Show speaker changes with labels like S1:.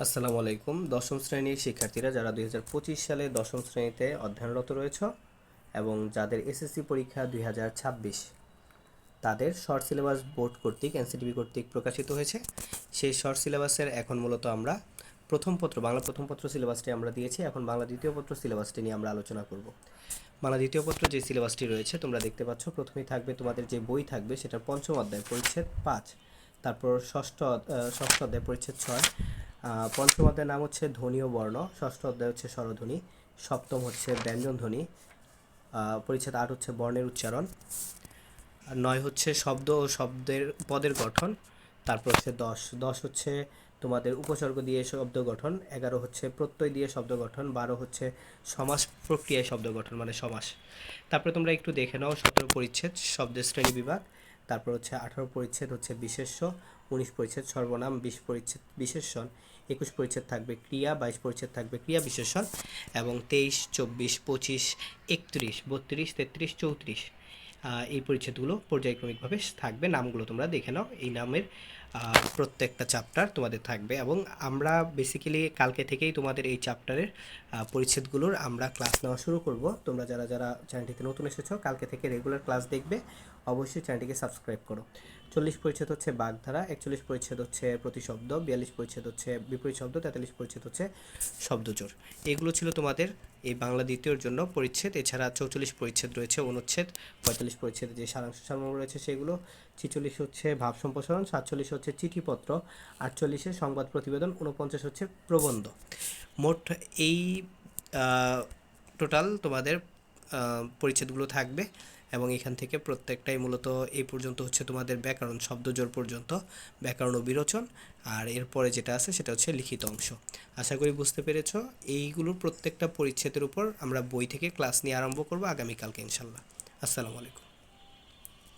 S1: আসসালামু আলাইকুম। দশম শ্রেণির শিক্ষার্থীরা যারা দুই হাজার পঁচিশ সালে দশম শ্রেণীতে অধ্যয়নরত রয়েছে এবং যাদের এসএসসি পরীক্ষা দুই হাজার ছাব্বিশ, তাদের শর্ট সিলেবাস বোর্ড কর্তৃক, এনসিটিভি কর্তৃক প্রকাশিত হয়েছে। সেই শর্ট সিলেবাসের এখন মূলত আমরা প্রথম পত্র, বাংলা প্রথম পত্র সিলেবাসটি আমরা দিয়েছি। এখন বাংলা দ্বিতীয় পত্র সিলেবাসটি নিয়ে আমরা আলোচনা করব। বাংলা দ্বিতীয় পত্র যে সিলেবাসটি রয়েছে, তোমরা দেখতে পাচ্ছ প্রথমেই থাকবে তোমাদের যে বই থাকবে, সেটার পঞ্চম অধ্যায় পরিচ্ছেদ পাঁচ, তারপর ষষ্ঠ ষষ্ঠ অধ্যায় পরিচ্ছেদ ছয় পঞ্চম অধ্যায়ের নাম হচ্ছে ধ্বনি ও বর্ণ, ষষ্ঠ অধ্যায় হচ্ছে স্বরধ্বনি, সপ্তম হচ্ছে ব্যঞ্জন ধ্বনি পরিচ্ছেদ আট হচ্ছে বর্ণের উচ্চারণ নয় হচ্ছে শব্দ ও শব্দের পদের গঠন, তারপর হচ্ছে দশ দশ হচ্ছে তোমাদের উপসর্গ দিয়ে শব্দ গঠন, এগারো হচ্ছে প্রত্যয় দিয়ে শব্দ গঠন, বারো হচ্ছে সমাস প্রক্রিয়ায় শব্দ গঠন মানে সমাস। তারপরে তোমরা একটু দেখে নাও সতেরো পরিচ্ছেদ, শব্দের শ্রেণি বিভাগ। তারপর হচ্ছে আঠারো পরিচ্ছেদ হচ্ছে বিশেষ্য, উনিশ পরিচ্ছেদ সর্বনাম, বিশ পরিচ্ছেদ বিশেষণ একুশ পরিচ্ছেদ থাকবে ক্রিয়া, বাইশ পরিচ্ছেদ থাকবে ক্রিয়া বিশেষণ এবং তেইশ, চব্বিশ, পঁচিশ, একত্রিশ, বত্রিশ, তেত্রিশ, চৌত্রিশ। এই পরিচ্ছেদগুলো পর্যায়ক্রমিকভাবে থাকবে। নামগুলো তোমরা দেখে নাও। এই নামের প্রত্যেকটা চ্যাপ্টার তোমাদের থাকবে এবং আমরা বেসিক্যালি কালকে থেকেই তোমাদের এই চ্যাপ্টারের পরিচ্ছেদগুলোর আমরা ক্লাস নেওয়া শুরু করব। তোমরা যারা যারা চ্যানেলটিতে নতুন এসেছ, কালকে থেকে রেগুলার ক্লাস দেখবে। অবশ্যই চ্যানেলটিকে সাবস্ক্রাইব করো। চল্লিশ পরিচ্ছেদ হচ্ছে বাগধারা, একচল্লিশ পরিচ্ছেদ হচ্ছে প্রতিশব্দ, বিয়াল্লিশ পরিচ্ছেদ হচ্ছে বিপরীত শব্দ, তেতাল্লিশ পরিচ্ছেদ হচ্ছে শব্দজোর। এগুলো ছিল তোমাদের এই বাংলা দ্বিতীয়র জন্য পরিচ্ছেদ, এছাড়া চৌচল্লিশ পরিচ্ছেদ রয়েছে অনুচ্ছেদ, পঁয়তাল্লিশ পরিচ্ছেদে যে সারাংশ সারমর্ম রয়েছে সেগুলো, ছিচল্লিশ হচ্ছে ভাব সম্প্রসারণ, সাতচল্লিশ হচ্ছে চিঠিপত্র, আটচল্লিশে সংবাদ প্রতিবেদন উনপঞ্চাশ হচ্ছে প্রবন্ধ। মোট এই টোটাল তোমাদের পরিচ্ছেদগুলো থাকবে। এবং এখান থেকে প্রত্যেকটাই মূলত এই পর্যন্ত হচ্ছে তোমাদের ব্যাকরণ শব্দজোর পর্যন্ত, ব্যাকরণ ও বিরোচন, আর এরপরে যেটা আছে সেটা হচ্ছে লিখিত অংশ। আশা করি বুঝতে পেরেছ, এইগুলোর প্রত্যেকটা পরিচ্ছেদের উপর আমরা বই থেকে ক্লাস নিয়ে আরম্ভ করব আগামীকালকে ইনশাল্লাহ। আসসালামু আলাইকুম।